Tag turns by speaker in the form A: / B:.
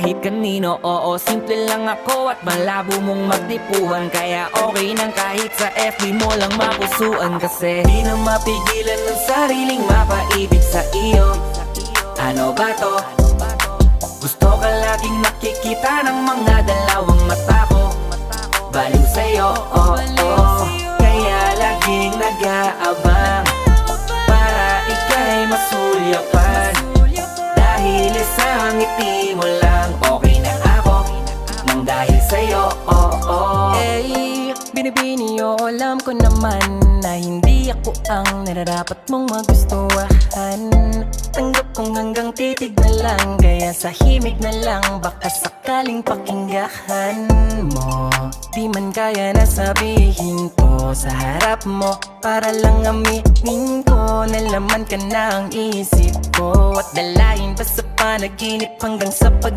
A: kahit kanino. Oo, simple lang ako at malabo mong magdipuhan Kaya okay nang kahit sa FB mo lang mapusuan. Kasi di na mapigilan ng sariling mapaibig sa iyo. Ano ba to? Gusto ka laging nakikita ng mga dalawang mata ko. Baliw sa'yo, oh, oh Kaya laging nag-aabang isang ngiti mo lang Okay na ako. Nang dahil sa'yo, oh, oh
B: Eh, binibini o alam ko naman Na hindi ako ang nararapat mong magustuhan. Tanggap kong hanggang titig na lang Kaya sa himig na lang Baka sakaling pakinggahan mo. Di man kaya na sabihin ko sa harap mo Para lang aminin ko na laman ka na ang isip ko At dalayin pa sa panaginip hanggang sa pag